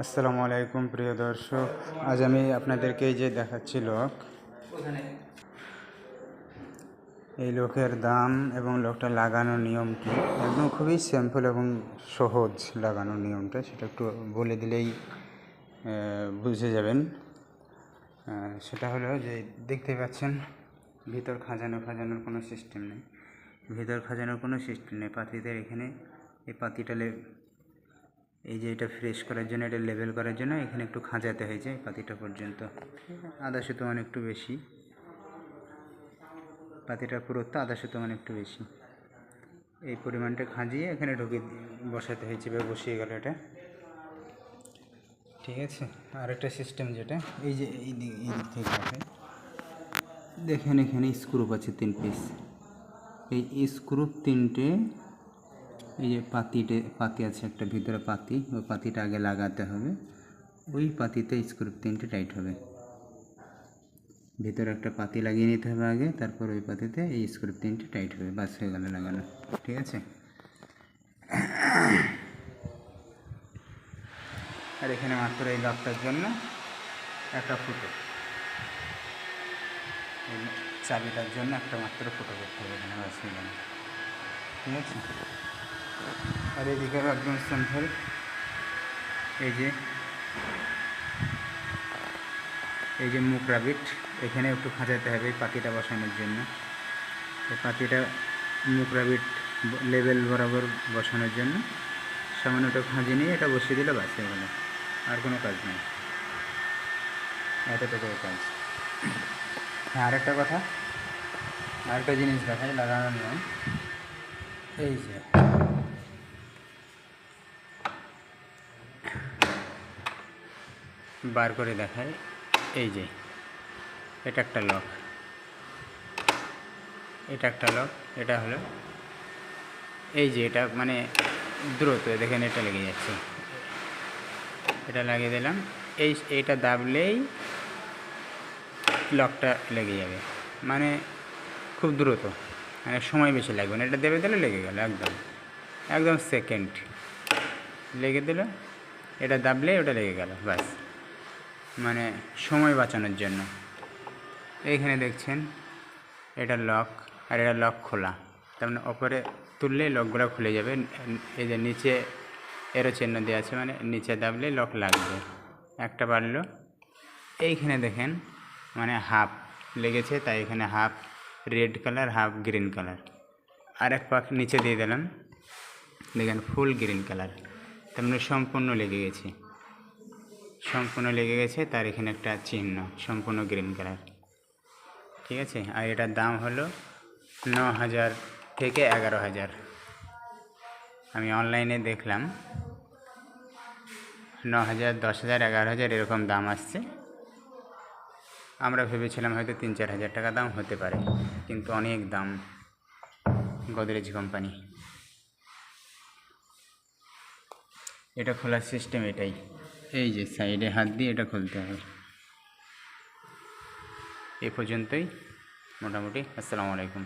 আসসালামু আলাইকুম, প্রিয় দর্শক। আজ আমি আপনাদেরকে এই যে দেখাচ্ছি লোক, এই লোকের দাম এবং লোকটা লাগানোর নিয়ম কি একদম খুবই সিম্পল এবং সহজ লাগানোর নিয়মটা, সেটা একটু বলে দিলেই বুঝে যাবেন। সেটা হলো যে দেখতে পাচ্ছেন, ভিতর খাজানো খাজানোর কোনো সিস্টেম নেই। ভিতর খাজানোর কোনো সিস্টেম নেই। পাতিদের এখানে এই পাতিটা লে- এই যে এটা ফ্রেশ করার জন্য, এটা লেভেল করার জন্য এখানে একটু খাঁজাতে হয়েছে পাতিটা পর্যন্ত। আদা সুতো মানে একটু বেশি। পাতিটার পুরোত্ব আদা সুতো মানে একটু বেশি। এই পরিমাণটা খাঁজিয়ে এখানে ঢুকে বসাতে হয়েছে বা বসিয়ে গেল এটা। ঠিক আছে? আর একটা সিস্টেম যেটা, এই যে এই দিক এই দিক থেকে কাটে দেখেন এখানে স্ক্রুপ আছে তিন পিস এই স্ক্রুপ তিনটে এই যে পাতিটে পাতি আছে একটা ভিতরে পাতি, ওই পাতিটা আগে লাগাতে হবে। ওই পাতিতে স্ক্রুপ তিনটে টাইট হবে। ভিতরে একটা পাতি লাগিয়ে নিতে হবে আগে, তারপর ওই পাতিতে এই স্ক্রুপ তিনটে টাইট হবে, বাস হয়ে গেল লাগানো। ঠিক আছে? আর এখানে মাত্র এই লকটার জন্য একটা ফুটো। চাবিটার জন্য একটা মাত্র ফুটো করতে হবে এখানে, বাস হয়ে গেল। ঠিক আছে? আর এদিকেও একদম সিম্পল এই যে এই যে মুখ রাবিট, এখানে একটু খাঁচাতে হবে পাতিটা বসানোর জন্য। এই পাতিটা মুখ রাবিট লেভেল বরাবর বসানোর জন্য। সামান্য একটু খাঁজে নিয়ে এটা বসিয়ে দিলে বাস হয়ে আর কোনো কাজ নেই। এতটুকু কাজ। হ্যাঁ আরেকটা কথা। আরেকটা জিনিস দেখাই, লাগানোর নিয়ম। এই যে বার করে দেখায় এই যে, এটা একটা লক এটা একটা লক এটা হলো, এই যে এটা মানে দ্রুত, দেখেন এটা লেগে যাচ্ছে। এটা লাগিয়ে দিলাম। এই, এইটা দাবলেই লকটা লেগে যাবে। মানে খুব দ্রুত মানে সময় বেশি লাগবে না। এটা দেবে দিলে লেগে গেল, একদম। একদম সেকেন্ড লেগে দিল, এটা দাবলে ওটা লেগে গেল, ব্যাস। মানে সময় বাঁচানোর জন্য। এইখানে দেখছেন, এটা লক আর এটা লক খোলা। তার মানে ওপরে তুললে লকগুলো খুলে যাবে। এই যে নিচে এরও চিহ্ন দেওয়া আছে মানে নিচে দাবলে লক লাগবে। একটা বাড়লো। এইখানে দেখেন মানে হাফ লেগেছে, তাই এখানে half red colour half green colour আর এক পাক নিচে দিয়ে দিলাম। দেখেন ফুল গ্রিন কালার তার মানে সম্পূর্ণ লেগে গেছে। সম্পূর্ণ লেগে গেছে, তার এখানে একটা চিহ্ন, সম্পূর্ণ গ্রিন কালার ঠিক আছে? আর এটার দাম হলো ন হাজার থেকে এগারো হাজার আমি অনলাইনে দেখলাম ন হাজার দশ হাজার এগারো হাজার এরকম দাম আসছে। আমরা ভেবেছিলাম হয়তো তিন চার হাজার টাকা দাম হতে পারে, কিন্তু অনেক দাম, গোদরেজ কোম্পানি এটা খোলার সিস্টেম এটাই। এই যে সাইডে হাত দিয়ে এটা খুলতে হবে। এ পর্যন্তই। মোটামুটি আসসালামু আলাইকুম।